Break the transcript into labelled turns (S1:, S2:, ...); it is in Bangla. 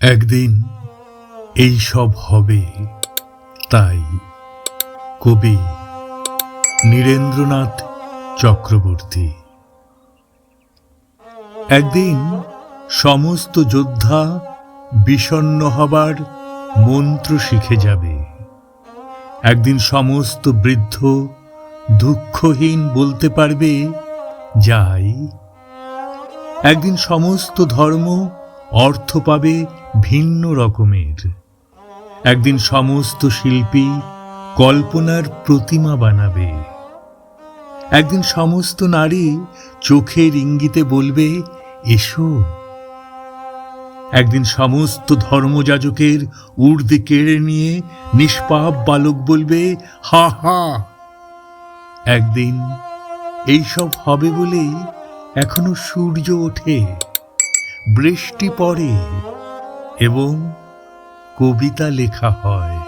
S1: একদিন এই সব হবে, তাই কবি নীরেন্দ্রনাথ চক্রবর্তী। একদিন সমস্ত যোদ্ধা বিষণ্ণ হবার মন্ত্র শিখে যাবে। একদিন সমস্ত বৃদ্ধ দুঃখহীন বলতে পারবে, যাই। একদিন সমস্ত ধর্ম অর্থ পাবে ভিন্ন রকমের। একদিন সমস্ত শিল্পী কল্পনার প্রতিমা বানাবে। একদিন সমস্ত নারী চোখের ইঙ্গিতে বলবে, এসো। একদিন সমস্ত ধর্মযাজকের ঊর্ধ্বে কেড়ে নিয়ে নিষ্পাপ বালক বলবে, হা হা। একদিন এইসব হবে বলেই এখনও সূর্য ওঠে। বৃষ্টি পড়ে। এবং কবিতা লেখা হয়।